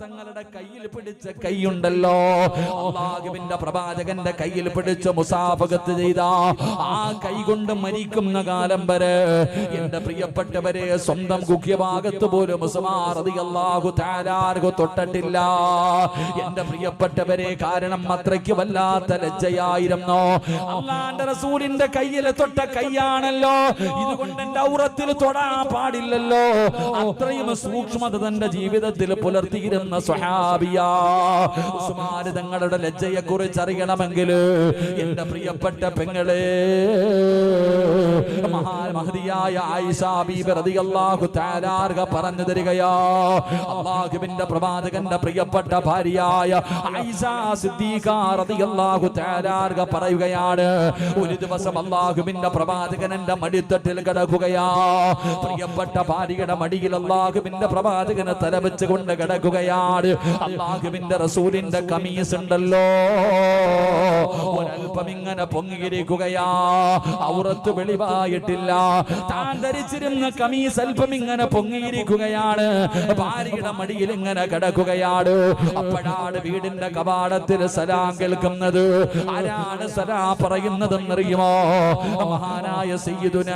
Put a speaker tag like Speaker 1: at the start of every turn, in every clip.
Speaker 1: തങ്ങളുടെ കയ്യിൽ പിടിച്ച കൈയുണ്ടല്ലോ. അള്ളാഹുവിന്റെ പ്രവാചകന്റെ കയ്യിൽ പിടിച്ച മുസാഫകത്ത് ചെയ്ത. ആ കൈ കൊണ്ട് മരിക്കുന്ന കാലം വരെ എന്റെ പ്രിയപ്പെട്ടവരെ സ്വന്തം ഗുഹ്യഭാഗത്ത് പോലും അള്ളാഹു തൊട്ടിട്ടില്ല. എന്റെ പ്രിയപ്പെട്ടവരെ കാരണം അത്രയ്ക്ക് വല്ലാത്ത ലജ്ജയായിരുന്നു. അള്ളാന്റെ റസൂലിന്റെ കയ്യിൽ തൊട്ട കൈയാണല്ലോ. ഇതുകൊണ്ട് എന്റെ ഔറത്തിൽ തൊടാ പാടില്ലല്ലോ. അത്രയും സൂക്ഷ്മത തന്റെ ജീവിതത്തിൽ പുലർത്തിയിരുന്ന സ്വഹാബിയ ഉസ്മാന് തങ്ങളുടെ ലജ്ജയെ കുറിച്ച് അറിയണമെങ്കിൽ എന്റെ പ്രിയപ്പെട്ട പെങ്ങളെ മഹാമഹതിയായ ആയിഷ ബീബി റളിയല്ലാഹു തആല അൻഹ പറഞ്ഞു തരികയാ അള്ളാഹുവിന്റെ പ്രവാചകന്റെ പ്രിയപ്പെട്ട ഭാര്യയായ ആയിഷ സിദ്ദീഖ റളിയല്ലാഹു തആല അൻഹ പറയുകയാണ് ഒരു ദിവസം അള്ളാഹുവിന്റെ പ്രവാചകൻ എന്റെ മടിത്തട്ടിൽ കിടക്കുകയാ. പ്രിയപ്പെട്ട ഭാര്യയുടെ മടിയിൽ അള്ളാഹുവിന്റെ പ്രവാചകനെ തല വെച്ചുകൊണ്ട് കിടക്കുകയാണ് അള്ളാഹുവിന്റെ റസൂലിന്റെ കമീസ് ഉണ്ടല്ലോ. ഒരൽപ്പം ഇങ്ങനെ പൊങ്ങിയിരിക്കുകയാ. ഔറത്ത് വെളിവായിട്ടില്ല. താൻ ധരിച്ചിരുന്ന കമീസ് അല്പം ഇങ്ങനെ പൊങ്ങിയിരിക്കുകയാണ്. ഭാര്യയുടെ മടിയിൽ ഇങ്ങനെ കിടക്കുകയാണ് അപ്പോഴാണ് വീടിന്റെ കവാടത്തിൽ സലാം കേൾക്കുന്നത്. ആരാണ് സലാ പറയുന്നതെന്നറിയുമോ? മഹാനായ സയ്യിദുന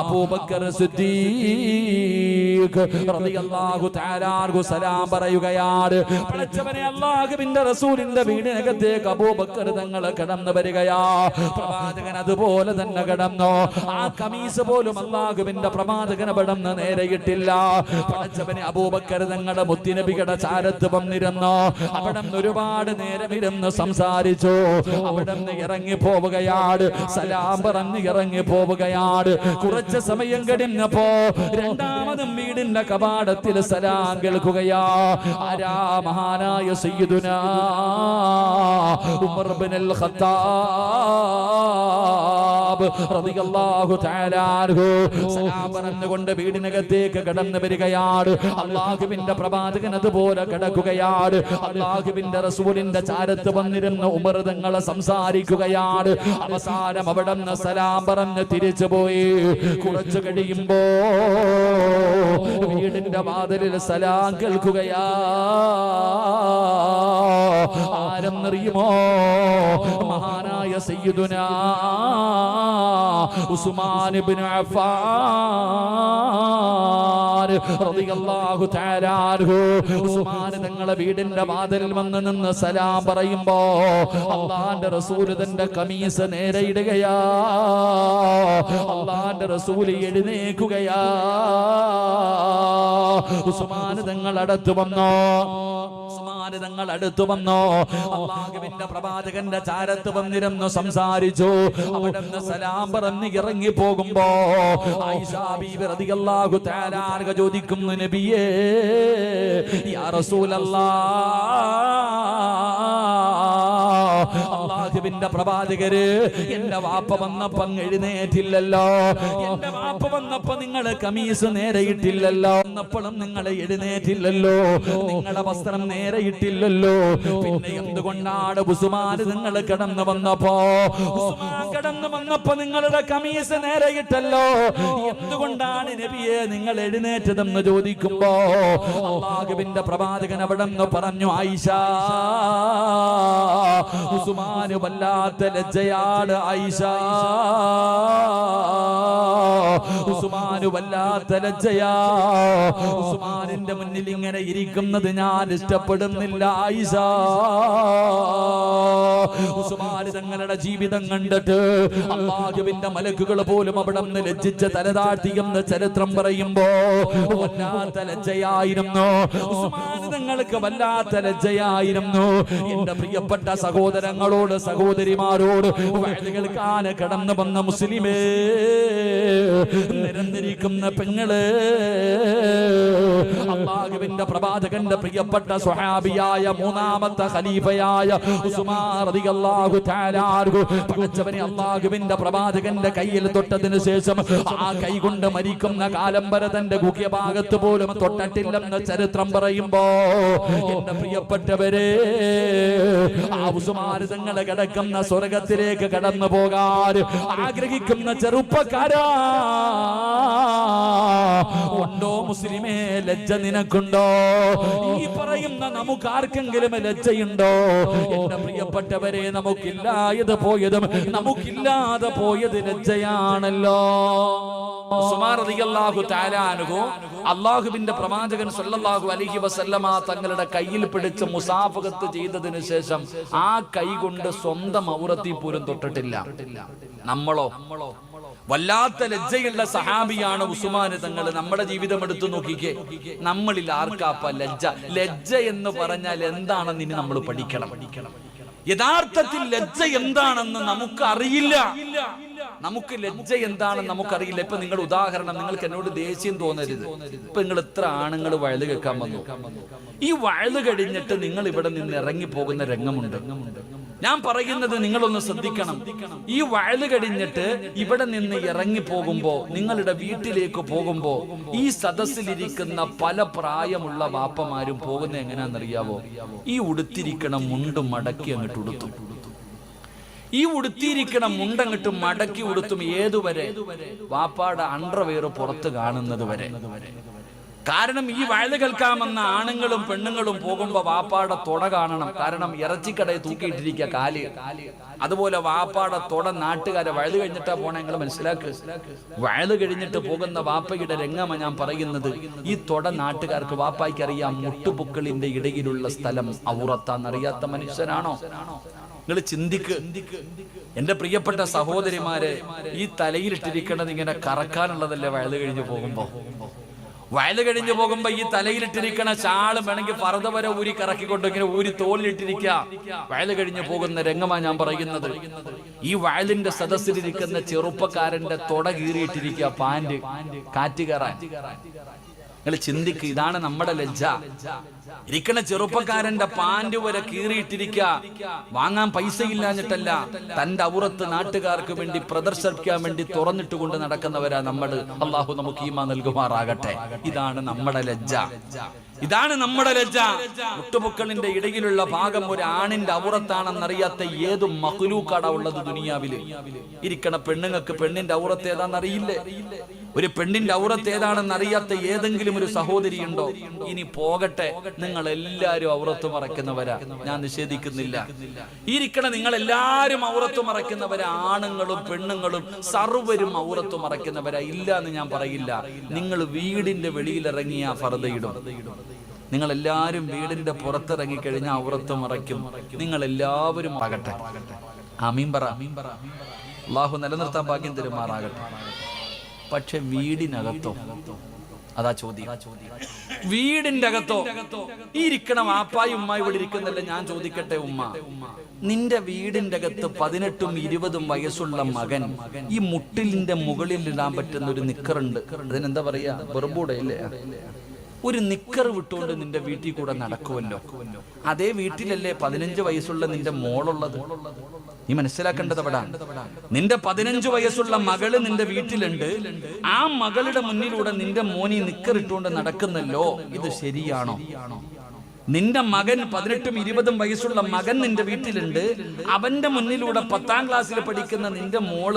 Speaker 1: അബൂബക്കർ സിദ്ദീഖ് റളിയല്ലാഹു തആല സലാം പറയുകയാണ് പഠിച്ചവനെ അള്ളാഹുവിന്റെ റസൂലിന്റെ വീടിനകത്തേക്ക് അബൂബക്കർ തങ്ങൾ കടന്നു വരികയാ. പ്രവാചകൻ അതുപോലെ തന്നെ കടന്നു. ആ കമീസ് പോലും അള്ളാഹുവിന്റെ പ്രവാചകനെ പടന്ന് നേരെയിട്ടില്ല പഠിച്ചവനെ അബൂബക്കർ തങ്ങളുടെ മുത്തിനബികട ചാരത്ത് വന്നിരുന്നു. അവിടെ ഒരുപാട് നേരം ഇരുന്ന് സംസാരിച്ചു. അവിടെ ഇറങ്ങി പോവുകയാണ് സലാം പറഞ്ഞ് ഇറങ്ങി പോവുകയാണ് കുറച്ച് സമയം കഴിഞ്ഞപ്പോ രണ്ടാമതും വീടിന്റെ കവാടത്തിൽ സലാം കേൾക്കുകയാ? ആരാ മഹാനായ സയ്യിദുന? ഉമർ ബിനുൽ ഖത്താബ് റളിയല്ലാഹു തആല അൻഹു. സലാം പറഞ്ഞുകൊണ്ട് വീടിനകത്തേക്ക് കടന്നു വരികയാണ്. അള്ളാഹുവിന്റെ പ്രവാചകൻ അതുപോലെ കിടക്കുകയാണ്. അള്ളാഹുവിന്റെ റസൂലിന്റെ ചാരത്ത് വന്നിരുന്ന ഉമർ തങ്ങളെ സംസാരിക്കുകയാണ്. അവസാനം അവിടെ നിന്ന് സലാം പറഞ്ഞ് തിരിച്ചു പോയി. കുറച്ചു കഴിയുമ്പോ വീടിന്റെ വാതിലിൽ സലാം കേൾക്കുകയാ. ആരെന്നറിയുമോ? മഹാനായ സയ്യിദുന ഉസ്മാൻ ഇബ്നു അഫ്ഫാൻ റളിയല്ലാഹു തആല അൻഹു. ഉസ്മാൻ തങ്ങളെ വീടിന്റെ വാതിലിൽ വന്ന് നിന്ന് സലാം പറയുമ്പോ അള്ളാന്റെ റസൂൽ തന്റെ കമീസ് നേരെ ഇടുകയാ. അള്ളാന്റെ റസൂൽ എഴുന്നേക്കുകയാ ഉസ്മാൻ തങ്ങൾ അടുത്ത് വന്നോ? ഉസ്മാൻ തങ്ങൾ അടുത്തു വന്നോ? അള്ളാഹുവിന്റെ പ്രവാചകന്റെ ചാരത്ത് വന്നിരുന്നു സംസാരിച്ചു. അവിടെ സലാം പറഞ്ഞ് ഇറങ്ങി പോകുമ്പോ തആല അൻഹ ചോദിക്കുന്നു നബിയേ അള്ളാഹുവിന്റെ പ്രവാചകര് എന്റെ വാപ്പ വന്നപ്പം എഴുന്നേറ്റില്ലല്ലോ. എന്റെ വാപ്പ വന്നപ്പോ നിങ്ങൾ കമീസ് നേരെ ഇട്ടില്ലല്ലോ. വന്നപ്പോഴും നിങ്ങൾ എഴുന്നേറ്റില്ലല്ലോ. നിങ്ങളുടെ വസ്ത്രം നേരെ ഇട്ടില്ലല്ലോ. പിന്നെ എന്തുകൊണ്ടാണ് ഉസുമാൻ നിങ്ങൾ കിടന്നു വന്നപ്പോ? ഉസ്മാൻ വന്നപ്പോ നിങ്ങളുടെ കമീസ് നേരെ ഇട്ടല്ലോ. എന്തുകൊണ്ടാണ് നബിയെ നിങ്ങൾ എഴുന്നേറ്റതെന്ന് ചോദിക്കുമ്പോ? അള്ളാഹുവിന്റെ പ്രവാചകൻ അവിടെ നിന്ന് പറഞ്ഞു ആയിഷ വല്ലാത്ത ലജ്ജയാണ് ആയിഷ. ഉസ്മാന് വല്ലാത്ത ലജ്ജയാ. ഉസുമാനിന്റെ മുന്നിൽ ഇങ്ങനെ ഇരിക്കുന്നത് ഞാൻ ഇഷ്ടപ്പെടുന്നില്ല ആയിഷ. ഉസുമാന് തങ്ങളുടെ ജീവിതം കണ്ടിട്ട് അള്ളാഹുവിന്റെ മലക്കുകൾ പോലും അവിടെ നിന്ന് ലജ്ജിച്ച് തലതാഴ്ത്തിയെന്ന് ചരിത്രം പറയുമ്പോ വല്ലാത്ത ലജ്ജയായിരുന്നു. തങ്ങൾക്ക് വല്ലാത്ത ലജ്ജയായിരുന്നു. എന്റെ പ്രിയപ്പെട്ട സഹോദരങ്ങളോട് സഹോദരിമാരോട് കാന കടന്നു വന്ന മുസ്ലിമേ നിരന്നിരിക്കുന്ന പെങ്ങൾ അള്ളാഹുവിന്റെ പ്രവാചകന്റെ പ്രിയപ്പെട്ട സ്വഹാബിയായ മൂന്നാമത്തെ ഖലീഫയായ ഉസ്മാൻ റളിയല്ലാഹു തആല അൻഹു പടച്ചവനെ അള്ളാഹുവിന്റെ പ്രവാചകന്റെ കയ്യിൽ തൊട്ടതിന് ശേഷം ആ കൈ കൊണ്ട് മരിക്കുന്ന കാലം വരെ തന്റെ ഗുഹ്യഭാഗത്ത് പോലും തൊട്ടിട്ടില്ലെന്ന് ചരിത്രം പറയുമ്പോ എന്റെ പ്രിയപ്പെട്ടവരെ ആ കിടക്കുന്ന സ്വർഗത്തിലേക്ക് കടന്നു പോകാൻ ആഗ്രഹിക്കുന്ന ചെറുപ്പക്കാരാ. ഉണ്ടോ മുസ്ലിമേ ലജ്ജ നിനക്കുണ്ടോ? ഈ പറയുന്ന നമുക്ക് ആർക്കെങ്കിലും ലജ്ജയുണ്ടോ? എന്റെ പ്രിയപ്പെട്ടവരെ നമുക്കില്ലായത് പോയതും നമുക്കില്ലാതെ പോയത് ലജ്ജയാണല്ലോ അള്ളാഹുവിന്റെ പ്രവാചകൻ സല്ലല്ലാഹു അലഹി വസല്ലമ തങ്ങളുടെ കയ്യിൽ പിടിച്ച് മുസാഫകത്ത് ചെയ്തതിന് ശേഷം ആ കൈ കൊണ്ട് സ്വന്തം ഔറത്തി പോലും തൊട്ടിട്ടില്ല. നമ്മളോ? വല്ലാത്ത ലജ്ജയുള്ള സഹാബിയാണ് ഉസുമാന് തങ്ങൾ നമ്മുടെ ജീവിതം എടുത്തു നോക്കിക്കേ. നമ്മളിൽ ആർക്കാപ്പ ലജ്ജ? ലജ്ജ എന്ന് പറഞ്ഞാൽ എന്താണെന്ന് ഇനി നമ്മൾ പഠിക്കണം പഠിക്കണം. യഥാർത്ഥത്തിൽ ലജ്ജ എന്താണെന്ന് നമുക്ക് അറിയില്ല നമുക്ക് ലജ്ജ എന്താണെന്ന് നമുക്കറിയില്ല. ഇപ്പൊ നിങ്ങൾ ഉദാഹരണം നിങ്ങൾക്ക് എന്നോട് ദേഷ്യം തോന്നരുത്. ഇപ്പൊ നിങ്ങൾ ഇത്ര ആണുങ്ങൾ വയൽ കേൾക്കാൻ വന്നു. ഈ വയൽ കഴിഞ്ഞിട്ട് നിങ്ങൾ ഇവിടെ നിന്ന് ഇറങ്ങി പോകുന്ന രംഗമുണ്ട്. ഞാൻ പറയുന്നത് നിങ്ങളൊന്ന് ശ്രദ്ധിക്കണം. ഈ വയൽ കഴിഞ്ഞിട്ട് ഇവിടെ നിന്ന് ഇറങ്ങി പോകുമ്പോ നിങ്ങളുടെ വീട്ടിലേക്ക് പോകുമ്പോ ഈ സദസ്സിലിരിക്കുന്ന പല പ്രായമുള്ള വാപ്പമാരും പോകുന്ന എങ്ങനെയാണെന്നറിയാവോ? ഈ ഉടുത്തിരിക്കണ മുണ്ടും മടക്കി അങ്ങോട്ട് ഉടുത്തു. ഈ ഉടുത്തിയിരിക്കണ മുണ്ടങ്ങിട്ട് മടക്കി ഉടുത്തും ഏതുവരെ? വാപ്പാടെ അണ്ടർവെയർ പുറത്ത് കാണുന്നത് വരെ. കാരണം ഈ വയൽ കേൾക്കാമെന്ന ആണുങ്ങളും പെണ്ണുങ്ങളും പോകുമ്പോ വാപ്പാടെ തുട കാണണം. കാരണം ഇറച്ചിക്കടയിൽ തൂക്കിയിട്ടിരിക്കുക കാൽ. അതുപോലെ വാപ്പാടെ തുട നാട്ടുകാരെ വയൽ കഴിഞ്ഞിട്ടാ പോണെങ്കിൽ നിങ്ങൾ മനസ്സിലാക്ക്. വയൽ കഴിഞ്ഞിട്ട് പോകുന്ന വാപ്പയുടെ രംഗമ ഞാൻ പറയുന്നത്. ഈ തുട നാട്ടുകാർക്ക് വാപ്പായ്ക്ക് അറിയാം മുട്ടുപൊക്കളിന്റെ ഇടയിലുള്ള സ്ഥലം ഔറത്താന്നറിയാത്ത മനുഷ്യനാണോ? നിങ്ങൾ ചിന്തിക്ക്. എന്റെ പ്രിയപ്പെട്ട സഹോദരിമാരെ ഈ തലയിലിട്ടിരിക്കേണ്ടത് ഇങ്ങനെ കറക്കാനുള്ളതല്ലേ വയൽ കഴിഞ്ഞ് പോകുമ്പോ? വയൽ കഴിഞ്ഞു പോകുമ്പോ ഈ തലയിലിട്ടിരിക്കണ ചാളും വേണമെങ്കിൽ പറത വരെ ഊരി കറക്കിക്കൊണ്ട് ഇങ്ങനെ ഊരി തോളിലിട്ടിരിക്കുക. വയൽ കഴിഞ്ഞു പോകുന്ന രംഗമാണ് ഞാൻ പറയുന്നത്. ഈ വയലിന്റെ സദസ്സിലിരിക്കുന്ന ചെറുപ്പക്കാരന്റെ തുട കീറിയിട്ടിരിക്കുക പാന്റ് കാറ്റ് കയറാൻ. നിങ്ങൾ ചിന്തിക്ക് ഇതാണ് നമ്മുടെ ലജ്ജ. ഇരിക്കണ ചെറുപ്പക്കാരന്റെ പാന്റ് വരെ കീറിയിട്ടിരിക്ക. വാങ്ങാൻ പൈസ ഇല്ലാഞ്ഞിട്ടല്ല തന്റെ ഔറത്ത് നാട്ടുകാർക്ക് വേണ്ടി പ്രദർശിപ്പിക്കാൻ വേണ്ടി തുറന്നിട്ട് കൊണ്ട് നടക്കുന്നവരാ നമ്മൾ. അള്ളാഹു നമുക്ക് ഈമ നൽകുമാറാകട്ടെ. ഇതാണ് നമ്മുടെ ലജ്ജ. ഇതാണ് നമ്മുടെ ലജ്ജ. മുട്ടുമുക്കളിന്റെ ഇടയിലുള്ള ഭാഗം ഒരു ആണിന്റെ ഔറത്താണെന്നറിയാത്ത ഏത് മഹുലൂക്കാടാ ഉള്ളത് ദുനിയാവിൽ? ഇരിക്കണ പെണ്ണുങ്ങൾക്ക് പെണ്ണിന്റെ ഔറത്ത് ഏതാണെന്നറിയില്ലേ? ഒരു പെണ്ണിന്റെ ഔറത്ത് ഏതാണെന്ന് അറിയാത്ത ഏതെങ്കിലും ഒരു സഹോദരി ഉണ്ടോ ഇനി പോകട്ടെ. നിങ്ങൾ എല്ലാരും ഔറത്ത് മറയ്ക്കുന്നവരാ ഞാൻ നിഷേധിക്കുന്നില്ല. ഇരിക്കണ നിങ്ങൾ എല്ലാരും ഔറത്ത് മറയ്ക്കുന്നവരാ ആണുങ്ങളും പെണ്ണുങ്ങളും സർവരും ഔറത്ത് മറയ്ക്കുന്നവരാ ഇല്ല എന്ന് ഞാൻ പറയില്ല. നിങ്ങൾ വീടിന്റെ വെളിയിലിറങ്ങിയ ഫറതയിടും നിങ്ങൾ എല്ലാവരും വീടിന്റെ പുറത്തിറങ്ങി കഴിഞ്ഞാൽ ഔറത്ത് മറയ്ക്കും. നിങ്ങൾ എല്ലാവരും ആകട്ടെ. അമീൻ പറ. അള്ളാഹു നിലനിർത്താൻ ഭാഗ്യം തരുമാറാകട്ടെ. പക്ഷെ വീടിനകത്തോ? അതാ ചോദ്യം. വീടിന്റെ അകത്തോ ഈ ഇരിക്കണം ആപ്പായി ഉമ്മ ഇവിടെ ഇരിക്കുന്നല്ലേ ഞാൻ ചോദിക്കട്ടെ ഉമ്മ? നിന്റെ വീടിന്റെ അകത്ത് പതിനെട്ടും ഇരുപതും വയസ്സുള്ള മകൻ ഈ മുട്ടിലിന്റെ മുകളിൽ ഇടാൻ പറ്റുന്ന ഒരു നിക്കറുണ്ട്. അതിനെന്താ പറയാ? വെറുമ്പൂടെ ഇല്ലേ? ഒരു നിക്കർ വിട്ടുകൊണ്ട് നിന്റെ വീട്ടിൽ കൂടെ നടക്കുമല്ലോ അതേ വീട്ടിലല്ലേ പതിനഞ്ച് വയസ്സുള്ള നിന്റെ മോളുള്ളത്? നീ മനസ്സിലാക്കേണ്ടത് അവിടെ നിന്റെ പതിനഞ്ച് വയസ്സുള്ള മകൾ നിന്റെ വീട്ടിലുണ്ട്. ആ മകളുടെ മുന്നിലൂടെ നിന്റെ മോനി നിക്കറിട്ടുകൊണ്ട് നടക്കുന്നല്ലോ. ഇത് ശരിയാണോ? നിന്റെ മകൻ പതിനെട്ടും ഇരുപതും വയസ്സുള്ള മകൻ നിന്റെ വീട്ടിലുണ്ട്. അവന്റെ മുന്നിലൂടെ പത്താം ക്ലാസ്സിൽ പഠിക്കുന്ന നിന്റെ മോൾ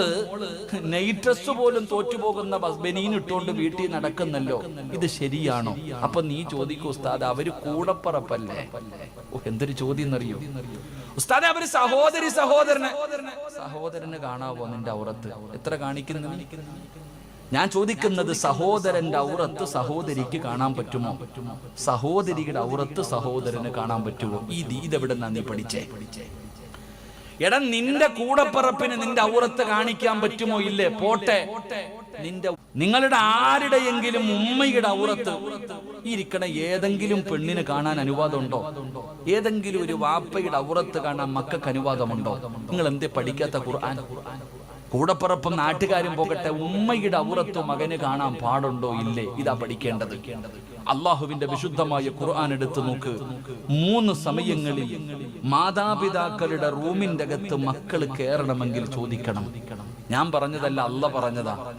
Speaker 1: നൈറ്റ് പോലും തോറ്റുപോകുന്ന ബനീൻ ഇട്ടുകൊണ്ട് വീട്ടിൽ നടക്കുന്നല്ലോ. ഇത് ശരിയാണോ? അപ്പൊ നീ ചോദിക്കൂ ഉസ്താദ് അവർ കൂടപ്പറപ്പല്ലേ? ഓ എന്തൊരു ചോദ്യം എന്നറിയോ? ഉസ്താദ് അവർ സഹോദരി സഹോദരന് സഹോദരന് കാണാവോ നിന്റെ ഔറത്ത് എത്ര കാണിക്കുന്നു ഞാൻ ചോദിക്കുന്നത് സഹോദരന്റെ ഔറത്ത് സഹോദരിക്ക് കാണാൻ പറ്റുമോ? സഹോദരിയുടെ ഔറത്ത് സഹോദരന് കാണാൻ പറ്റുമോ? ഈ ദീത് എവിടെ നീ പഠിച്ചേ? എടാ നിന്റെ കൂടപ്പറപ്പിന് നിന്റെ ഔറത്ത് കാണിക്കാൻ പറ്റുമോ ഇല്ലേ? പോട്ടെ. നിന്റെ നിങ്ങളുടെ ആരുടെയെങ്കിലും ഉമ്മയുടെ ഔറത്ത് ഇരിക്കണ ഏതെങ്കിലും പെണ്ണിന് കാണാൻ അനുവാദമുണ്ടോ? ഏതെങ്കിലും ഒരു വാപ്പയുടെ ഔറത്ത് കാണാൻ മക്കൾക്ക് അനുവാദമുണ്ടോ? നിങ്ങൾ എന്തേ പഠിക്കാത്ത ഖുർആൻ? കൂടപ്പുറപ്പും നാട്ടുകാരും പോകട്ടെ ഉമ്മയുടെ ഔറത്ത് മകന് കാണാൻ പാടുണ്ടോ ഇല്ലേ? ഇതാ പഠിക്കേണ്ടത്. അള്ളാഹുവിന്റെ വിശുദ്ധമായ ഖുർആൻ എടുത്ത് നോക്ക്. മൂന്ന് സമയങ്ങളിൽ മാതാപിതാക്കളുടെ റൂമിന്റെ അകത്ത് മക്കൾ കയറണമെങ്കിൽ ചോദിക്കണം. ഞാൻ പറഞ്ഞതല്ല അല്ല പറഞ്ഞതാ.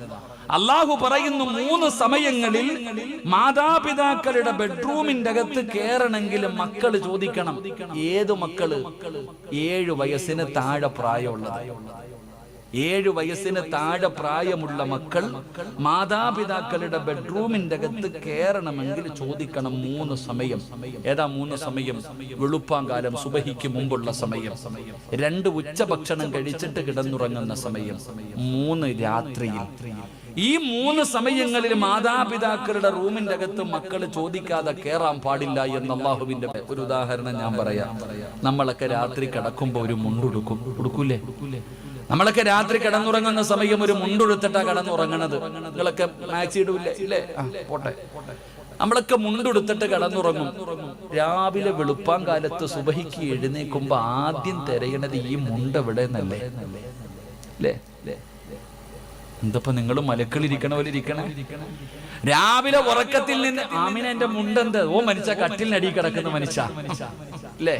Speaker 1: അള്ളാഹു പറയുന്നു മൂന്ന് സമയങ്ങളിൽ മാതാപിതാക്കളുടെ ബെഡ്റൂമിന്റെ അകത്ത് കയറണമെങ്കിൽ മക്കൾ ചോദിക്കണം. ഏത് മക്കൾ? ഏഴു വയസ്സിന് താഴെ പ്രായമുള്ളത്. ഏഴു വയസ്സിന് താഴെ പ്രായമുള്ള മക്കൾ മാതാപിതാക്കളുടെ ബെഡ്റൂമിന്റെ അകത്ത് കയറണമെങ്കിൽ ചോദിക്കണം മൂന്ന് സമയം. ഏതാ മൂന്ന് സമയം? വെളുപ്പാങ്കാലം സുബഹിക്ക് മുമ്പുള്ള സമയം. രണ്ട് ഉച്ചഭക്ഷണം കഴിച്ചിട്ട് കിടന്നുറങ്ങുന്ന സമയം. മൂന്ന് രാത്രിയിൽ. ഈ മൂന്ന് സമയങ്ങളിൽ മാതാപിതാക്കളുടെ റൂമിന്റെ അകത്ത് മക്കൾ ചോദിക്കാതെ കയറാൻ പാടില്ല എന്ന് അള്ളാഹുവിന്റെ ഒരു ഉദാഹരണം ഞാൻ പറയാം. നമ്മളൊക്കെ രാത്രി കിടക്കുമ്പോ ഒരു മുണ്ടുടുക്കും. ഉടുക്കൂലേ? നമ്മളൊക്കെ രാത്രി കിടന്നുറങ്ങുന്ന സമയം ഒരു മുണ്ടുടുത്തിട്ടാ കിടന്നുറങ്ങണത്. നിങ്ങളൊക്കെ മാക്സി ഇടൂല്ലേ? ഇല്ലേ? പോട്ടെ. നമ്മളൊക്കെ മുണ്ടെടുത്തിട്ട് കിടന്നുറങ്ങും. രാവിലെ വെളുപ്പാൻ കാലത്ത് സുബഹിക്ക് എഴുന്നേക്കുമ്പോ ആദ്യം തിരയണത് ഈ മുണ്ട് എവിടെ നിന്നല്ലേ അല്ലേ എന്തപ്പോ നിങ്ങൾ മലക്കളിരിക്കണ പോലെ ഇരിക്കണേ? രാവിലെ ഉറക്കത്തിൽ നിന്ന് ആമിന എന്റെ മുണ്ടെന്ത് ഓ മനുഷ്യ കട്ടിലിനടി കിടക്കുന്ന മനുഷ്യ. അല്ലേ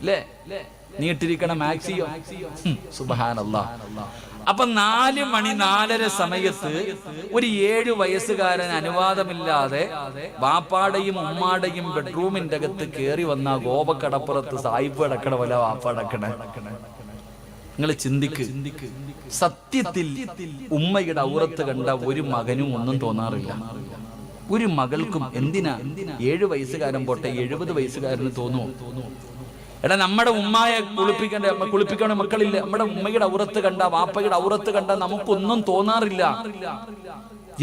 Speaker 1: അല്ലേ നീട്ടിരിക്കണ മാക്സിയോ സുബാന അപ്പൊ നാല് മണി നാലര സമയത്ത് ഒരു ഏഴു വയസ്സുകാരൻ അനുവാദമില്ലാതെ വാപ്പാടയും ഉമ്മാടയും ബെഡ്റൂമിന്റെ അകത്ത് കയറി വന്ന ഗോപക്കടപ്പുറത്ത് സായിപ്പ് അടക്കണ പോലെ വാപ്പടക്കണ നിങ്ങൾ ചിന്തിക്ക്. സത്യത്തിൽ ഉമ്മയുടെ ഔറത്ത് കണ്ട ഒരു മകനും ഒന്നും തോന്നാറില്ല. ഒരു മകൾക്കും എന്തിനാ ഏഴു വയസ്സുകാരൻ പോട്ടെ എഴുപത് വയസ്സുകാരന് തോന്നുമോ എടാ നമ്മുടെ ഉമ്മയെ കുളിപ്പിക്കേണ്ട? കുളിപ്പിക്കേണ്ട കുളിപ്പിക്കണ മക്കളില്ല? നമ്മുടെ ഉമ്മയുടെ ഔറത്ത് കണ്ട വാപ്പയുടെ ഔറത്ത് കണ്ട നമുക്കൊന്നും തോന്നാറില്ല.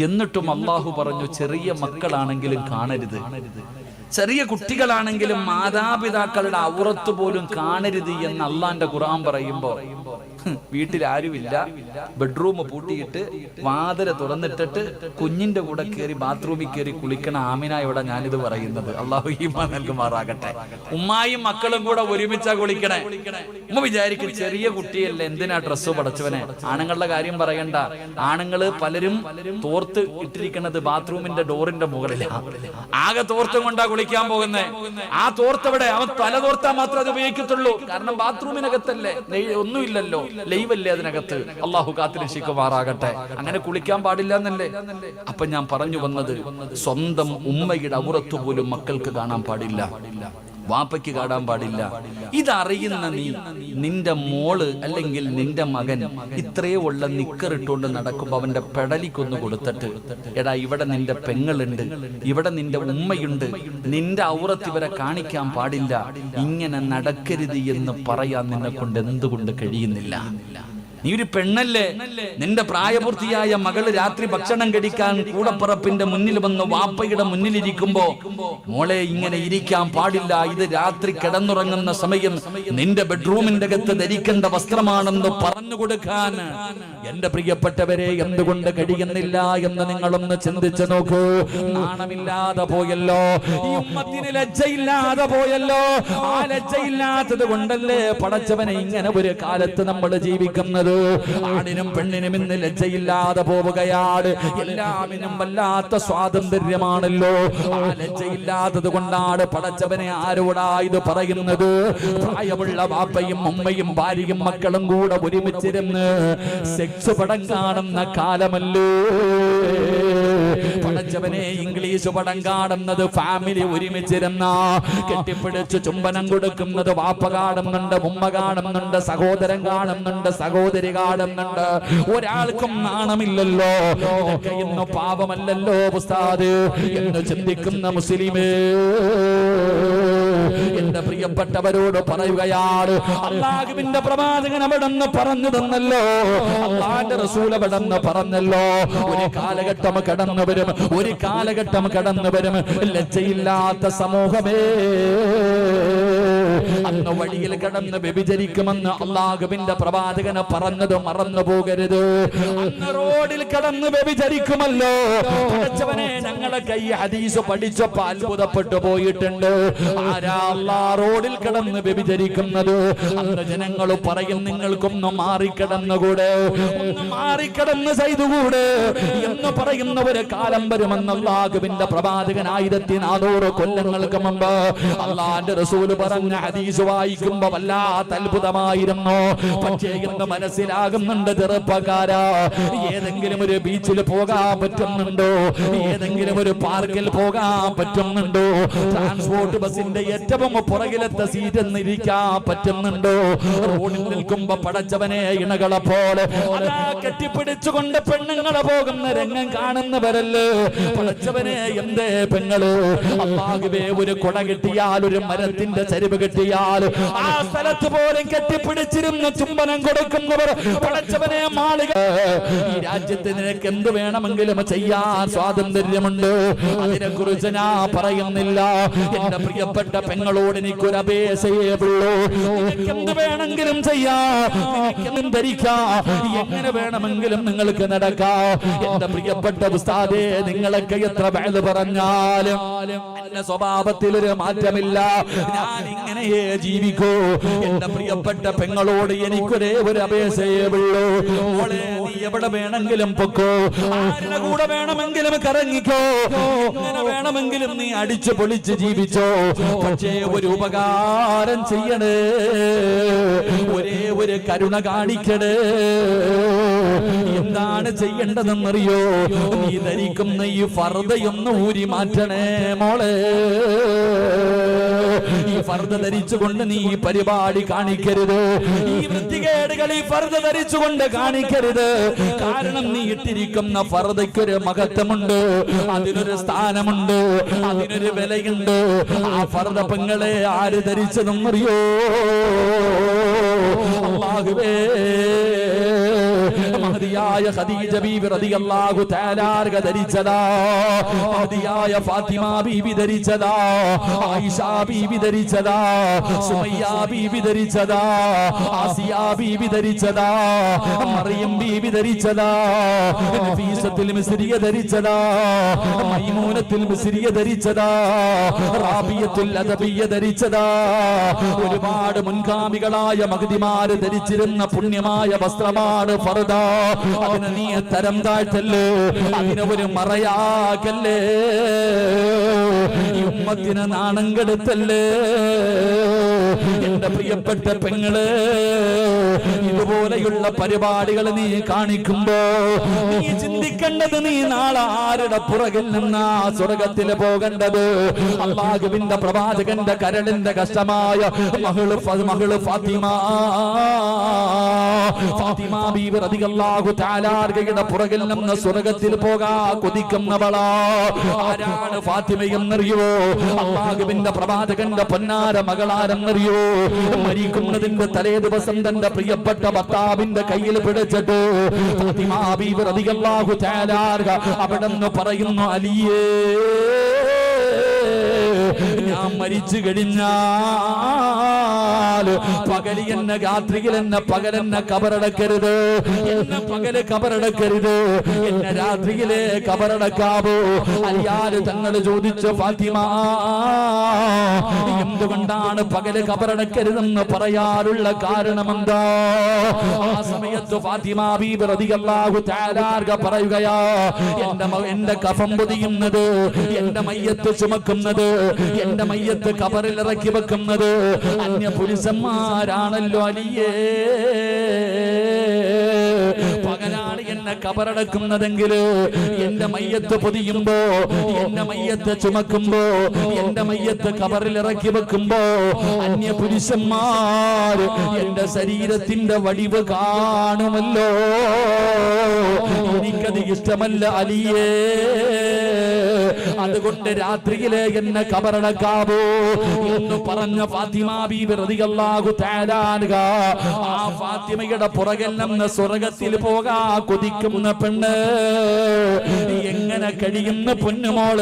Speaker 1: എന്നിട്ടും അള്ളാഹു പറഞ്ഞു ചെറിയ മക്കളാണെങ്കിലും കാണരുത്. ചെറിയ കുട്ടികളാണെങ്കിലും മാതാപിതാക്കളുടെ ഔറത്ത് പോലും കാണരുത് എന്ന് അള്ളാന്റെ ഖുറാൻ പറയുമ്പോ ഹും, വീട്ടിൽ ആരുമില്ല ബെഡ്റൂം പൂട്ടിയിട്ട് വാതിൽ തുറന്നിട്ടിട്ട് കുഞ്ഞിന്റെ കൂടെ കയറി ബാത്റൂമിൽ കയറി കുളിക്കണ ആമിന ആമിനായോടെ ഞാനിത് പറയുന്നത്. അള്ളാഹു ഈമ നൽകുമാറാകട്ടെ. ഉമ്മായും മക്കളും കൂടെ ഒരുമിച്ചാ കുളിക്കണേ. ഉമ്മ വിചാരിക്കും ചെറിയ കുട്ടിയല്ലേ എന്തിനാ ഡ്രസ്സ് പടച്ചവനെ? ആണുങ്ങളുടെ കാര്യം പറയണ്ട. ആണുങ്ങൾ പലരും തോർത്ത് ഇട്ടിരിക്കുന്നത് ബാത്റൂമിന്റെ ഡോറിന്റെ മുകളിലാണ് ആകെ തോർത്തും കൊണ്ടാ കുളിക്കാൻ പോകുന്നേ. ആ തോർത്തവിടെ അവൻ തല തോർത്താ മാത്രമേ അത് ഉപയോഗിക്കത്തുള്ളൂ. കാരണം ബാത്റൂമിനകത്തല്ലേ? ഒന്നുമില്ലല്ലോ. ലൈവല്ലേ അതിനകത്ത്? അള്ളാഹു കാത്തിരക്ഷിക്കുമാറാകട്ടെ. അങ്ങനെ കുളിക്കാൻ പാടില്ല എന്നല്ലേ അപ്പൊ ഞാൻ പറഞ്ഞു വന്നത് സ്വന്തം ഉമ്മയുടെ ഔറത്ത് പോലും മക്കൾക്ക് കാണാൻ പാടില്ല. വാപ്പയ്ക്ക് കാടാൻ പാടില്ല. ഇതറിയുന്ന നീ നിന്റെ മോൾ അല്ലെങ്കിൽ നിന്റെ മകൻ ഇത്രയേ ഉള്ള നിക്കറിട്ടുകൊണ്ട് നടക്കുമ്പോ അവന്റെ പെടലിക്കൊന്ന് കൊടുത്തിട്ട് എടാ ഇവിടെ നിന്റെ പെങ്ങളുണ്ട് ഇവിടെ നിന്റെ ഉമ്മയുണ്ട് നിന്റെ ഔറത്ത് ഇവരെ കാണിക്കാൻ പാടില്ല. ഇങ്ങനെ നടക്കരുത് എന്ന് പറയാൻ നിന്നെ കൊണ്ട് എന്തുകൊണ്ട് കഴിയുന്നില്ല. നീ ഒരു പെണ്ണല്ലേ? നിന്റെ പ്രായപൂർത്തിയായ മകൾ രാത്രി ഭക്ഷണം കഴിക്കാൻ കൂടപ്പറപ്പിന്റെ മുന്നിൽ വന്ന് വാപ്പയുടെ മുന്നിലിരിക്കുമ്പോ മോളെ ഇങ്ങനെ ഇരിക്കാൻ പാടില്ല. ഇത് രാത്രി കിടന്നുറങ്ങുന്ന സമയം നിന്റെ ബെഡ്റൂമിന്റെ അകത്ത് ധരിക്കേണ്ട വസ്ത്രമാണെന്ന് പറഞ്ഞു കൊടുക്കാൻ. എന്റെ പ്രിയപ്പെട്ടവരെ എന്തുകൊണ്ട് കഴിയുന്നില്ല എന്ന് നിങ്ങളൊന്ന് ചിന്തിച്ചു നോക്കൂ. നാണമില്ലാതെ പോയല്ലോ. ഈ ലജ്ജയില്ലാതെ പോയല്ലോ. ആ ലജ്ജയില്ലാത്തത് കൊണ്ടല്ലേ പടച്ചവനെ ഇങ്ങനെ ഒരു കാലത്ത് നമ്മൾ ജീവിക്കുന്നത്? ആണിനും പെണ്ണിനും ഇന്ന് ലജ്ജയില്ലാതെ പോവുകയാണ്. എല്ലാമിനും വല്ലാത്ത സ്വാതന്ത്ര്യമാണല്ലോ. ആ ലജ്ജയില്ലാത്തത് കൊണ്ടാണ് പടച്ചവനെ ആരോടാ ഇത് പറയുന്നത്? പ്രായമുള്ള വാപ്പയും ഉമ്മയും ഭാര്യയും മക്കളും കൂടെ ഒരുമിച്ചിരുന്ന് സെക്സ് പടം കാണുന്ന കാലമല്ലോ? പടച്ചവനെ ഇംഗ്ലീഷ് പടം കാണുന്നത് ഫാമിലി ഒരുമിച്ചിരുന്ന. കെട്ടിപ്പിടിച്ച് ചുംബനം കൊടുക്കുന്നത് വാപ്പ കാണുന്നുണ്ട് ഉമ്മ കാണുന്നുണ്ട് സഹോദരൻ കാണുന്നുണ്ട് സഹോദരി കാണുന്നുണ്ട് ഒരാൾക്കും നാണമില്ലല്ലോ. ഇന്ന് പാപമല്ലല്ലോ ഉസ്താദ് എന്ന് ചിന്തിക്കുന്ന മുസ്ലിമേ. എന്റെ പ്രിയപ്പെട്ടവരോട് പറയുകയാണ് അള്ളാഹുവിന്റെ പ്രവാചകൻ അവിടെ നിന്ന് പറഞ്ഞു തന്നല്ലോ. അള്ളാന്റെ റസൂൽ അവിടെ നിന്ന് പറഞ്ഞല്ലോ. ഒരു കാലഘട്ടം കടന്നു വരും ഒരു കാലഘട്ടം കടന്നു വരും. ലജ്ജയില്ലാത്ത സമൂഹമേ. അന്ന് വഴിയിൽ കടന്ന് വ്യഭിചരിക്കുമെന്ന് അള്ളാഹുവിന്റെ പ്രവാചകനെ പറഞ്ഞത് മറന്നു പോകരുത്. റോഡിൽ കടന്ന് വ്യഭിചരിക്കുമല്ലോ. ഞങ്ങളെ കൈ ഹദീസ് പഠിച്ചപ്പോ അത്ഭുതപ്പെട്ടു പോയിട്ടുണ്ട്. ആരാ അല്ലാ റോഡിൽ കിടന്ന് വ്യഭിചരിക്കുന്നത്? അന്ന് ജനങ്ങൾ പറയും നിങ്ങൾക്കൊന്ന് മാറിക്കിടന്നുകൂടെ? ഒന്ന് ചെയ്തുകൂടെ? എന്ന് പറയുന്ന ഒരു കാലം വരുമെന്ന് അള്ളാഹുവിന്റെ പ്രവാചകൻ ആയിരത്തി നാനൂറ് കൊല്ലങ്ങൾക്ക് മുമ്പ് അള്ളാന്റെ റസൂൽ പറഞ്ഞ ഹദീസ് വായിക്കുമ്പോ വല്ലാത്ത അത്ഭുതമായിരുന്നു. പക്ഷേ ഇന്ന് മനസ്സിലാകുന്നുണ്ട് ചെറുപ്പക്കാര. ഏതെങ്കിലും ഒരു ബീച്ചിൽ പോകാൻ പറ്റുന്നുണ്ടോ? ഏതെങ്കിലും ഒരു പാർക്കിൽ പോകാൻ പറ്റുന്നുണ്ടോ? ട്രാൻസ്പോർട്ട് ബസിന്റെ ഏറ്റവും പുറകിലത്തെ സീറ്റ് നിരിക്കാൻ പറ്റുന്നുണ്ടോ? റോഡിൽ നിൽക്കുമ്പോ പടച്ചവനെ ഇണകളെ പോലെ. കെട്ടിപ്പിടിച്ചുകൊണ്ട് പെണ്ണുങ്ങളെ പോകുന്ന രംഗം കാണുന്നവരല്ലേ? പടച്ചവനെ എന്തേ പെങ്ങൾ? അള്ളാഹുവേ ഒരു കുട കിട്ടിയാൽ ഒരു മരത്തിന്റെ ചരിവ് കിട്ടിയാൽ ആ സ്ഥലത്ത് പോലും കെട്ടിപ്പിടിച്ചിരുന്ന ചുംബനം കൊടുക്കുന്നവർ പടച്ചവനെ മാളിക ഈ രാജ്യത്ത് നിനക്ക് എന്ത് വേണമെങ്കിലും ചെയ്യാൻ സ്വാതന്ത്ര്യമുണ്ട്. അതിനെ കുറിച്ച് ഞാൻ പറയുന്നില്ല. എന്റെ പ്രിയപ്പെട്ട പെങ്ങളോട് എനിക്കൊരു അപേക്ഷയേ ഉള്ളൂ. എന്ത് വേണമെങ്കിലും ചെയ്യാം. ധരിക്കാം. എങ്ങനെ വേണമെങ്കിലും നിങ്ങൾക്ക് നടക്കാം. എന്റെ പ്രിയപ്പെട്ട ഉസ്താദേ നിങ്ങളൊക്കെ എത്ര വേല പറഞ്ഞാലും എന്റെ സ്വഭാവത്തിൽ ഒരു മാറ്റമില്ല. ഞാൻ ഇങ്ങനെയേ ജീവിക്കൂ. എന്റെ പ്രിയപ്പെട്ട പെങ്ങളോട് എനിക്കൊരേ ഒരു അപേക്ഷയേ ഉള്ളൂ. മോളെ നീ എവിടെ വേണമെങ്കിലും പൊക്കോ. ആരുടെ കൂടെ വേണമെങ്കിലും കറങ്ങിക്കോ. എങ്ങനെ വേണമെങ്കിലും നീ അടിച്ചു പൊളിച്ച് ജീവിച്ചോ. പക്ഷേ ഒരു ഉപകാരം ചെയ്യണേ. ഒരേ ഒരു കരുണ കാണിക്കണേ. എന്താണ് ചെയ്യേണ്ടതെന്നറിയോ? നീ ധരിക്കുന്ന ഈ ഫർദയൊന്ന് ഊരി മാറ്റണേ മോളെ. ഈ ഫർദ ധരിച്ചുകൊണ്ട് നീ ഈ പരിപാടി കാണിക്കരുത്. ഈ വൃത്തികേടുകൾ ഈ ഫർദ ധരിച്ചുകൊണ്ട് കാണിക്കരുത്. കാരണം നീ ഇട്ടിരിക്കുന്ന ഫർദയ്ക്കൊരു മഹത്വമുണ്ട് അതിനൊരു സ്ഥാനമുണ്ട് അതിനൊരു വിലയുണ്ട്. ആ ഫർദ പെങ്ങളെ ആര് ധരിച്ചതെന്നറിയോ അള്ളാഹുവേ. മഹതിയായ ഖദീജ ബീബി റളിയല്ലാഹു തആലാർക ധരിച്ചതാ. മഹതിയായ ഫാത്തിമ ബീബി ധരിച്ചതാ. ആയിഷ ബീബി ധരിച്ചതാ. സുമയ്യ ബീബി ധരിച്ചതാ. ആസിയ ബീബി ധരിച്ചതാ. മറിയം ബീബി ധരിച്ചതാ. നഫീസത്തുൽ മിസ്രിയ ധരിച്ചതാ. മൈമൂനത്തുൽ മിസ്രിയ ധരിച്ചതാ. റാബിയത്തുൽ അദബിയ ധരിച്ചതാ. ഒരുപാട് മുൻഗാമികളായ മഹതിമാര് ധരിച്ചിരുന്ന പുണ്യമായ വസ്ത്രമാണ് ഫർദ. അതിന് നീ തരം താഴ്ത്തല്ലേ? അതിന് ഒരു മറയാകല്ലേ? ഉമ്മത്തിന് നാണം കെടുത്തല്ലേ? എന്റെ പ്രിയപ്പെട്ട പെങ്ങൾ ഇതുപോലെയുള്ള പരിപാടികൾ നീ കാണിക്കുമ്പോ നീ ചിന്തിക്കേണ്ടത് നീ നാളെ ആരുടെ പുറകിൽ നിന്നാ സ്വർഗത്തിൽ പോകേണ്ടത്? അള്ളാഹുവിന്റെ പ്രവാചകന്റെ കരളിന്റെ കഷ്ടമായ മകൾ മകൾ ഫാത്തിമ. ഫാത്തിമ ബീവി റളിയല്ലാഹു താലാർഗയുടെ പുറകിൽ നിന്ന് സ്വർഗത്തിൽ പോകാ കൊതിക്കുന്നവളാ. ആരാണ് ഫാത്തിമയെന്നറിയോ അള്ളാഹുവിന്റെ പ്രവാചകന്റെ പൊന്നാര മകളാരെന്നറിയോ മരിക്കുന്നതിന്റെ തലേ ദിവസം തന്റെ പ്രിയപ്പെട്ട ഭർത്താവിന്റെ കയ്യിൽ പിടിച്ചിട്ട് ഫാത്തിമ അധികം റളിയല്ലാഹു താലാർഗ അവിടെ പറയുന്നു അലിയേ ഞാൻ മരിച്ചു കഴിഞ്ഞാൽ പകലി എന്നെ രാത്രിയിൽ എന്നെ പകലെന്നെ കബറടക്കരുത്. എന്നെ പകൽ കബറടക്കരുത്. എന്നെ രാത്രിയിലെ കബറടക്കാവോ. അയ്യാൽ തങ്ങൾ ചോദിച്ചു ഫാത്തിമ എന്തുകൊണ്ടാണ് പകൽ കബറടക്കരുതെന്ന് പറയാറുള്ള കാരണം എന്താ ആ സമയത്ത് പറയുകയാ എന്റെ എന്റെ കഫം പൊതിയുന്നത് എന്റെ മയ്യത്ത് ചുമക്കുന്നത് എന്റെ മയ്യത്ത് കബറിൽ ഇറക്കി വെക്കുന്നത് അന്യ പുരുഷന്മാരാണല്ലോ അലിയേ. പകലാണ് എന്നെ കബറടക്കുന്നതെങ്കിൽ എന്റെ മയ്യത്ത് പൊതിയുമ്പോ എന്റെ മയ്യത്ത് ചുമക്കുമ്പോ എന്റെ മയ്യത്ത് കബറിൽ ഇറക്കി വെക്കുമ്പോ അന്യ പുരുഷന്മാർ എന്റെ ശരീരത്തിന്റെ വടിവ് കാണുമല്ലോ. എനിക്കത് ഇഷ്ടമല്ല അലിയേ. അതുകൊണ്ട് രാത്രിയിലെ എന്നെ കബറടക്കാവോ എന്ന് പറഞ്ഞ ആ ഫാത്തിമയുടെ പുറകെല്ലാം സ്വർഗത്തിൽ പോകാ കൊതിക്കുന്ന പെണ്ണ്. എങ്ങനെ കഴിയുന്ന പൊന്നുമോൾ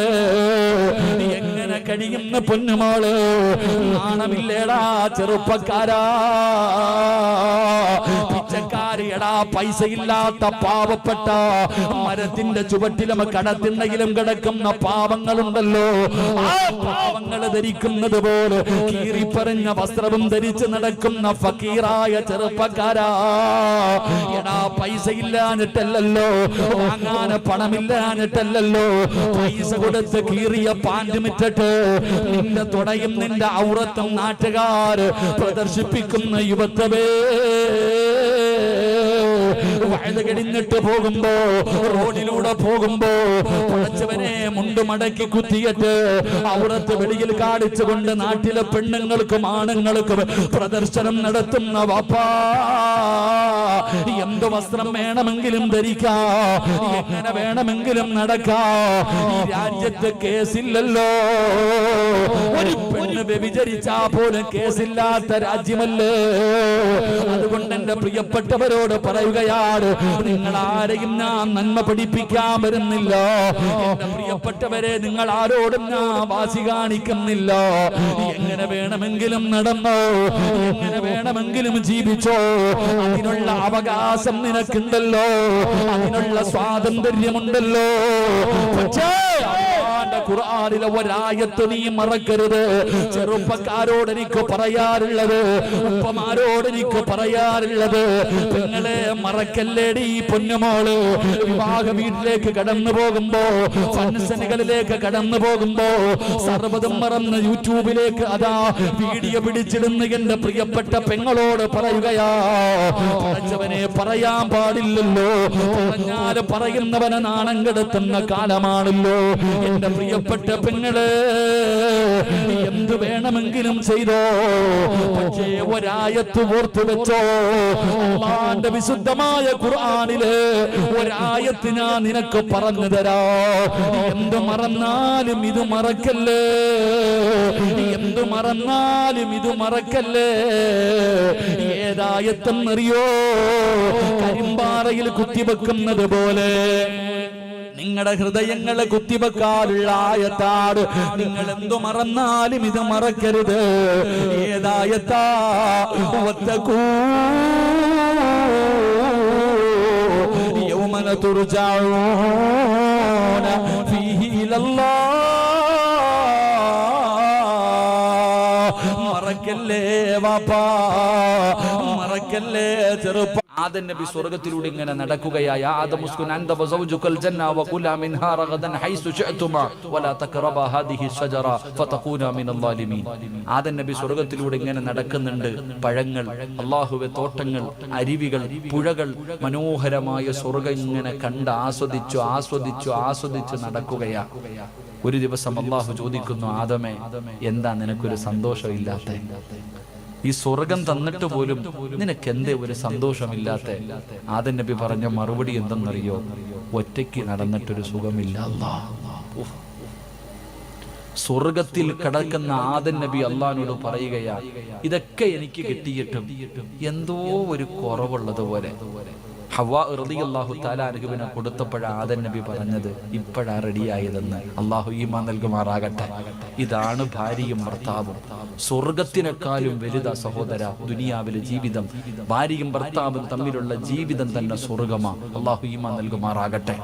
Speaker 1: എങ്ങനെ കഴിയുന്ന പൊന്നുമോൾ നാണമില്ലേടാ ചെറുപ്പക്കാരാ. പിച്ചക്കാരി എടാ പൈസ ഇല്ലാത്ത പാവപ്പെട്ട മരത്തിന്റെ ചുവട്ടിലും കടത്തിണ്ണയിലും കിടക്കുന്ന പാവങ്ങളുണ്ടല്ലോ. ആ പാവങ്ങൾ ധരിക്കുന്നത് പോലെ കീറിപ്പറഞ്ഞ വസ്ത്രവും ധരിച്ച് നടക്കുന്ന ഫക്കീറായ ചെറുപ്പക്കാരാ. എടാ പൈസ ഇല്ലാഞ്ഞിട്ടല്ലോ അങ്ങനെ പണമില്ലാഞ്ഞിട്ടല്ലോ പൈസ കൊടുത്ത് കീറിയ പാൻഡ് മിറ്റിട്ട് നിന്റെ തുടയും നിന്റെ ഔറത്തും നാട്ടുകാർ പ്രദർശിപ്പിക്കുന്ന യുവത്വമേ. വഴുത് കിടിഞ്ഞിട്ട് പോകുമ്പോ റോഡിലൂടെ പോകുമ്പോ പടച്ചവനെ മുണ്ട് മടക്കി കുത്തിയിട്ട് അവിടത്തെ വെളിയിൽ കാണിച്ചുകൊണ്ട് നാട്ടിലെ പെണ്ണുങ്ങൾക്കും ആണുങ്ങൾക്കും പ്രദർശനം നടത്തുന്ന വാപ്പാ എന്ത് വസ്ത്രം വേണമെങ്കിലും ധരിക്കാ എങ്ങനെ വേണമെങ്കിലും നടക്കാ രാജ്യത്ത് കേസില്ലല്ലോ. ഒരു പെണ്ണ് വ്യഭിചരിച്ചാ പോലും കേസില്ലാത്ത രാജ്യമല്ലേ? അതുകൊണ്ട് എന്റെ പ്രിയപ്പെട്ടവരോട് പറയുകയാണ് നിങ്ങൾ ആരെയും ഞാൻ നന്മ പഠിപ്പിക്കാൻ വരുന്നില്ല. പ്രിയപ്പെട്ടവരെ നിങ്ങൾ ആരോടും ഞാൻ വാശി കാണിക്കുന്നില്ല. എങ്ങനെ വേണമെങ്കിലും നടന്നോ? എങ്ങനെ വേണമെങ്കിലും ജീവിച്ചോ? അതിനുള്ള അവകാശം നിനക്കുണ്ടല്ലോ. അതിനുള്ള സ്വാതന്ത്ര്യമുണ്ടല്ലോ. പക്ഷേ ഖുർആനിലെ ഒരായത്ത് നീ മറക്കരുത്. ചെറുപ്പക്കാരോട് എനിക്ക് പറയാറുള്ളത് ഉപ്പമാരോട് എനിക്ക് പറയാറുള്ളത് നിങ്ങളെ മറക്കല്ലേടി പൊന്നുമോൾ. വിവാഹ വീട്ടിലേക്ക് കടന്നു പോകുമ്പോ ഫംഗ്ഷനുകളിലേക്ക് കടന്നു പോകുമ്പോ സർവതും മറന്ന് യൂട്യൂബിലേക്ക് അതാ വീഡിയോ പിടിച്ചിടുന്ന എന്റെ പ്രിയപ്പെട്ട പെങ്ങളോട് പറയുകയാ. പഠിച്ചവനെ പറയാൻ പാടില്ലല്ലോ. പറയുന്നവനെ നാണം കെടുത്തുന്ന കാലമാണല്ലോ. എന്റെ പ്രിയപ്പെട്ട പെങ്ങൾ എന്ത് വേണമെങ്കിലും ചെയ്തോ? പക്ഷേ ഒരായത്ത് ഓർത്തു വെച്ചോ? അള്ളാന്റെ വിശുദ്ധമായ ഖുർആാനിൽ ഒരായത്ത് ഞാൻ നിനക്ക് പറഞ്ഞു തരാ. എന്ത് മറന്നാലും ഇത് മറക്കല്ലേ? എന്ത് മറന്നാലും ഇത് മറക്കല്ലേ? ഏതായത്തെന്നറിയോ? കരിമ്പാറയിൽ കുത്തിവെക്കുന്നത് പോലെ. നിങ്ങളുടെ ഹൃദയങ്ങളെ കുത്തിവെക്കാനുള്ള ആയത്താട് നിങ്ങൾ എന്തു മറന്നാലും ഇത് മറക്കരുത്. ഏതായത്താ? ഒത്തക്കൂ ഇലല്ലാഹ് മറക്കല്ലേ വാപ്പാ? ആദൻ നബി സ്വർഗത്തിലൂടെ ഇങ്ങനെ നടക്കുകയായ ആദം അന്ത അൻത വസൗജുകൽ ജന്ന വകുല മിൻഹാ റഗദൻ ഹൈസു ശഅതുമ വലാ തഖറബ ഹാദിഹി ഷജറ ഫതകൂന മിനൽ ളാലിമീൻ. ആദൻ നബി സ്വർഗത്തിലൂടെ ഇങ്ങനെ നടക്കുന്നുണ്ട്. പഴങ്ങൾ അല്ലാഹുവേ തോട്ടങ്ങൾ അരുവികൾ പുഴകൾ മനോഹരമായ സ്വർഗം ഇങ്ങനെ കണ്ട് ആസ്വദിച്ചു ആസ്വദിച്ചു ആസ്വദിച്ചു നടക്കുകയാ. ഒരു ദിവസം അള്ളാഹു ചോദിക്കുന്നു ആദമേ എന്താ നിനക്കൊരു സന്തോഷമില്ലാത്ത? ഈ സ്വർഗം തന്നിട്ട് പോലും നിനക്ക് എന്തേ ഒരു സന്തോഷമില്ലാത്ത? ആദൻ നബി പറഞ്ഞ മറുപടി എന്തെന്നറിയോ? ഒറ്റയ്ക്ക് നടന്നിട്ടൊരു സുഖമില്ല. സ്വർഗത്തിൽ കിടക്കുന്ന ആദൻ നബി അള്ളഹാനോട് പറയുകയാ ഇതൊക്കെ എനിക്ക് കിട്ടിയിട്ടും എന്തോ ഒരു കുറവുള്ളതുപോലെ. ഹവാ അള്ളാഹു താലാനുഗുവിനെ കൊടുത്തപ്പോഴാ ആദൻ നബി പറഞ്ഞത് ഇപ്പോഴാ റെഡിയായതെന്ന്. അള്ളാഹു ഈമാ നൽകുമാറാകട്ടെ. ഇതാണ് ഭാര്യയും ഭർത്താവും. സ്വർഗത്തിനേക്കാളും വലുതാ സഹോദര ദുനിയാവിലെ ജീവിതം. ഭാര്യയും ഭർത്താവും തമ്മിലുള്ള ജീവിതം തന്നെ സ്വർഗമാ അള്ളാഹു ഈമാ നൽകുമാറാകട്ടെ.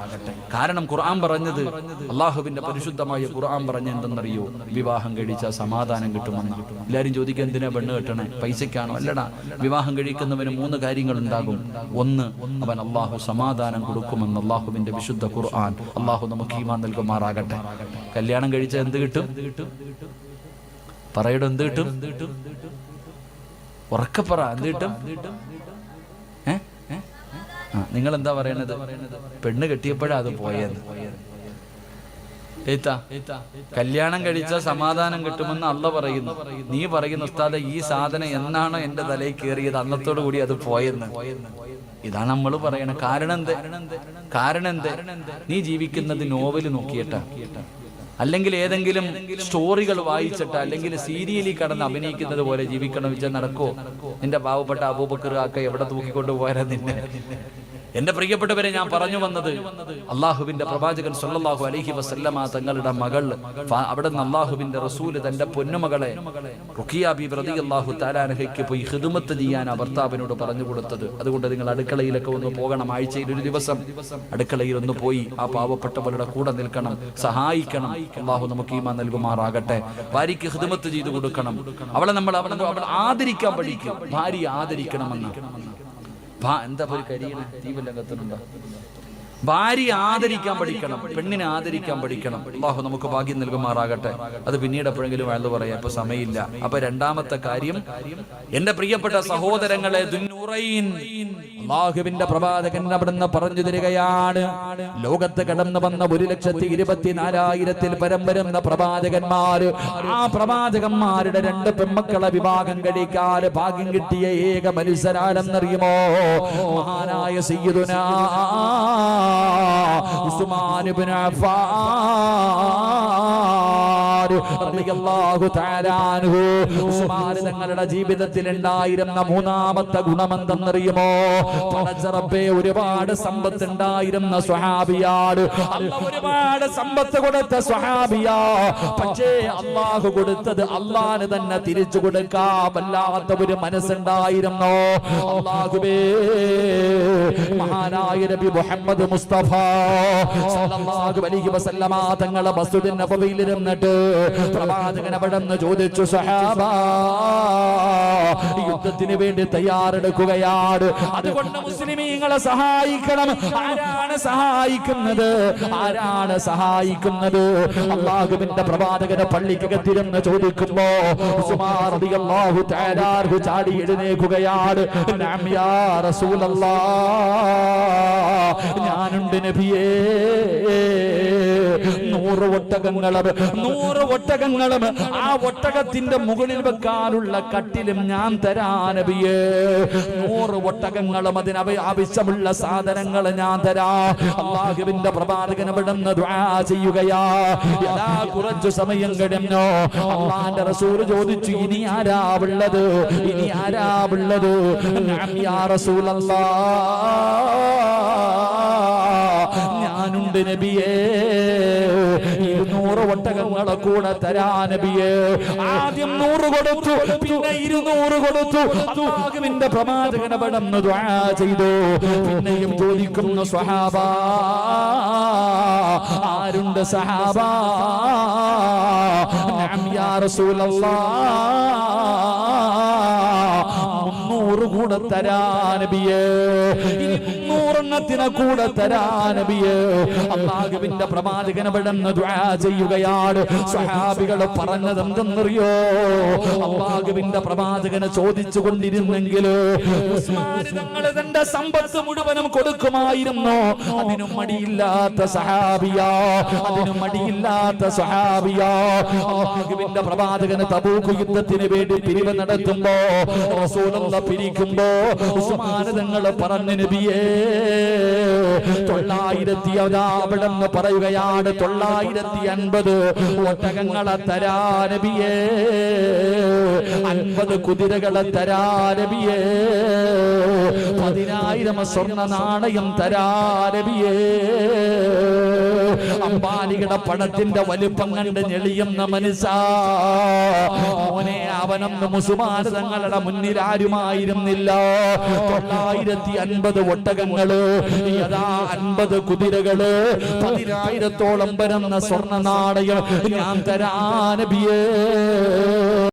Speaker 1: കാരണം ഖുർആൻ പറഞ്ഞത് അള്ളാഹുവിന്റെ പരിശുദ്ധമായ ഖുർആൻ പറഞ്ഞ എന്തെന്നറിയോ? വിവാഹം കഴിച്ച സമാധാനം കിട്ടുമെന്ന്. എല്ലാരും ചോദിക്കുക എന്തിനാ പെണ്ണ് കെട്ടണേ? പൈസക്കാണോ അല്ലടാ വിവാഹം കഴിക്കുന്നവന് മൂന്ന് കാര്യങ്ങൾ ഉണ്ടാകും ഒന്ന് അവൻ അള്ളാഹു സമാധാനം കൊടുക്കുമെന്ന് അള്ളാഹുവിന്റെ വിശുദ്ധ ഖുർആൻ അള്ളാഹു നമുക്ക് ഈമാൻ നൽകുമാറാകട്ടെ. കല്യാണം കഴിച്ച എന്ത് കിട്ടും? പറയട എന്ത് കിട്ടും? ഉറക്കപ്പറ എന്ത് കിട്ടും? നിങ്ങൾ എന്താ പറയണത്? പെണ്ണ് കെട്ടിയപ്പോഴാ അത് പോയത് കല്യാണം കഴിച്ച സമാധാനം കിട്ടുമെന്ന് അല്ല പറയുന്നു. നീ പറയുന്ന ഉസ്താദെ ഈ സാധനം എന്നാണോ എന്റെ തലയിൽ കയറിയത്? അന്നത്തോടു കൂടി അത് പോയെന്ന്. ഇതാണ് നമ്മൾ പറയണ കാരണം എന്ത് കാരണം എന്ത് നീ ജീവിക്കുന്നത് നോവൽ നോക്കിയിട്ടാ. അല്ലെങ്കിൽ ഏതെങ്കിലും സ്റ്റോറികൾ വായിച്ചിട്ട് അല്ലെങ്കിൽ സീരിയലിൽ കടന്ന് അഭിനയിക്കുന്നത് പോലെ ജീവിക്കണം വെച്ചാൽ നടക്കോ നിന്റെ പാവപ്പെട്ട അബൂബക്കർ ആക്ക എവിടെ തൂക്കിക്കൊണ്ട് പോയാലും നിന്നെ? എന്റെ പ്രിയപ്പെട്ടവരെ ഞാൻ പറഞ്ഞു വന്നത് അള്ളാഹുവിന്റെ പ്രവാചകൻ സൊല്ലാഹു അലഹി വസല്ലമ തങ്ങളുടെ മകൾ അവിടെ നിന്ന് അള്ളാഹുവിന്റെ റസൂൽ തന്റെ പൊന്നുമകളെ റളിയല്ലാഹു താലാനഹയ്ക്ക് പോയി ഹിദുമത്ത് ചെയ്യാൻ ആ ഭർത്താവിനോട് പറഞ്ഞു കൊടുത്തത്. അതുകൊണ്ട് നിങ്ങൾ അടുക്കളയിലൊക്കെ ഒന്ന് പോകണം. ആഴ്ചയിൽ ഒരു ദിവസം അടുക്കളയിൽ ഒന്ന് പോയി ആ പാവപ്പെട്ടവരുടെ കൂടെ നിൽക്കണം. സഹായിക്കണം. അള്ളാഹു നമുക്ക് ഈമാ നൽകുമാറാകട്ടെ. ഭാര്യയ്ക്ക് ഹിദുമത്ത് ചെയ്തു കൊടുക്കണം. അവളെ നമ്മൾ അവളെ ആദരിക്കാൻ പഠിക്കും. ഭാര്യ ആദരിക്കണമെന്ന്. എന്താ ഒരു കരിയണ തീവല്ല ഭാര്യ ആദരിക്കാൻ പഠിക്കണം പെണ്ണിനെ ആദരിക്കാൻ പഠിക്കണം. അള്ളാഹു നമുക്ക് ഭാഗ്യം നൽകുമാറാകട്ടെ. അത് പിന്നീട് എപ്പോഴെങ്കിലും വേണ്ടത് പറയാം ഇപ്പൊ സമയമില്ല. അപ്പൊ രണ്ടാമത്തെ കാര്യം എന്റെ പ്രിയപ്പെട്ട സഹോദരങ്ങളെ അള്ളാഹുവിന്റെ പ്രവാചകൻ അവിടുന്ന് പറഞ്ഞു തരികയാണ് ലോകത്ത് കടന്നു വന്ന ഒരു ലക്ഷത്തി ഇരുപത്തിനാലായിരത്തിൽ പരം വരുന്ന പ്രവാചകന്മാര് ആ പ്രവാചകന്മാരുടെ രണ്ട് പെമ്മക്കളെ വിവാഹം കഴിക്കാൻ ഭാഗ്യം കിട്ടിയ ഏക മനുഷ്യരാണെന്നറിയുമോ? മഹാനായ സയ്യിദുനാ ഉസ്മാൻ ഇബ്നു അഫ്ഫാൻ. തങ്ങളുടെ ജീവിതത്തിൽ ഉണ്ടായിരുന്ന മൂന്നാമത്തെ ഗുണമെന്തെന്നറിയുമോ? ഒരുപാട് സമ്പത്ത് ഉണ്ടായിരുന്ന സ്വഹാബിയാണ്. അല്ല ഒരുപാട് സമ്പത്ത് കൊടുത്ത സ്വഹാബിയാ. പക്ഷേ അള്ളാഹു കൊടുത്തത് അള്ളാന് തന്നെ തിരിച്ചു കൊടുക്കാൻ വല്ലാത്ത ഒരു മനസ്സുണ്ടായിരുന്നോ? അള്ളാഹുബേ മഹാനായ നബി മുഹമ്മദ് മുസ്തഫ സല്ലല്ലാഹു അലൈഹി വസല്ലമ തങ്ങളെ മസ്ജിദിൻ നബവിയിൽ ഇരുന്നിട്ട് പ്രവാചകൻ അവിടെ ചോദിച്ചു സഹാബ യുദ്ധത്തിന് വേണ്ടി തയ്യാറെടുക്കുകയാണ്. അതുകൊണ്ട് മുസ്ലിമീങ്ങളെ സഹായിക്കണം. ആരാണ് സഹായിക്കുന്നത്? ആരാണ് സഹായിക്കുന്നത്? അള്ളാഹുവിന്റെ പ്രവാചകനെ പള്ളിക്കകത്തിരുന്ന് ചോദിക്കുമ്പോ ഉസ്മാൻ റളിയല്ലാഹു തആല ചാടി എഴുന്നേക്കുകയാണ് ഞാനുണ്ട് നബിയേ നൂറ് ഒട്ടകങ്ങളും നൂറ് ഒട്ടകങ്ങളും ആ ഒട്ടകത്തിന്റെ മുകളിൽ വെക്കാനുള്ള കട്ടിലും ഞാൻ തരാ നബിയേ. നൂറ് ഒട്ടകങ്ങളും അതിന് അവ- ആവശ്യമുള്ള സാധനങ്ങൾ ഞാൻ തരാ. അള്ളാഹുവിന്റെ പ്രവാചകൻ ഇവിടുന്ന് ചെയ്യുകയാ. കുറച്ചു സമയം കഴിഞ്ഞോ? അള്ളാന്റെ റസൂൽ ചോദിച്ചു ഇനി ആരാ ഉള്ളത്? ഇനി ആരാ ഉള്ളത്? റസൂലല്ലാഹ് ഞാനുണ്ട് നബിയേ. ഇരുന്നൂറ് ഒട്ടകങ്ങളെ കൂടെ തരാ നബിയേ. ആദ്യം നൂറ് കൊടുത്തു പിന്നെ ഇരുന്നൂറ് കൊടുത്തു. അള്ളാഹുവിന്റെ പ്രവാചകൻ പടന്ന് ദുആ ചെയ്തു. പിന്നെയും ചോദിക്കുന്നു സ്വഹാബ ആരുണ്ട് സഹാബ നഅം യാ റസൂലല്ലാഹ് മുന്നൂറ് കൂടെ തരാ നബിയേ. ഇനി മുന്നൂറെണ്ണത്തിനെ കൂടെ തരാ നബിയേ. അള്ളാഹുവിന്റെ പ്രവാചകൻ അവിടെന്ന് ചെയ്യുകയാണ്. സഹാബികൾ പറഞ്ഞത് എന്തെന്നറിയോ അള്ളാഹുവിന്റെ പ്രവാചകനെ ചോദിച്ചു കൊണ്ടിരുന്നെങ്കിൽ തങ്ങൾ തന്റെ സമ്പത്ത് മുഴുവനും കൊടുക്കുമായിരുന്നു. അതിനും മടിയില്ലാത്ത സഹാബിയാ അതിനും മടിയില്ലാത്ത സഹാബിയാ അള്ളാഹുവിന്റെ പ്രവാചകന് തബൂക്ക് യുദ്ധത്തിന് വേണ്ടി പിരിവ് നടത്തുമ്പോ റസൂലുള്ള പിരിക്കുമ്പോ ഉസ്മാന് തങ്ങൾ പറഞ്ഞു നബിയേ തൊള്ളായിരത്തി അവിടെ പറയുകയാണ്. തൊള്ളായിരത്തി അൻപത് ഒട്ടകങ്ങളെ തരാ നബിയേ അൻപത് കുതിരകളെ തരാ നബിയേ പതിനായിരം സ്വർണ നാണയം തരാ നബിയേ. അമ്പാലിയുടെ പടത്തിന്റെ വലിപ്പം കണ്ട് ഞെളിയുന്ന മനസ്സാ. മോനെ അവനൊന്ന് മുസുമാന് തങ്ങളുടെ മുന്നിൽ ആരുമായിരുന്നില്ല തൊള്ളായിരത്തി അൻപത് ഒട്ടകങ്ങൾ അൻപത് കുതിരകൾ പതിനായിരത്തോളം വരുന്ന സ്വർണ നാണയം ഞാൻ തരാനബിയേ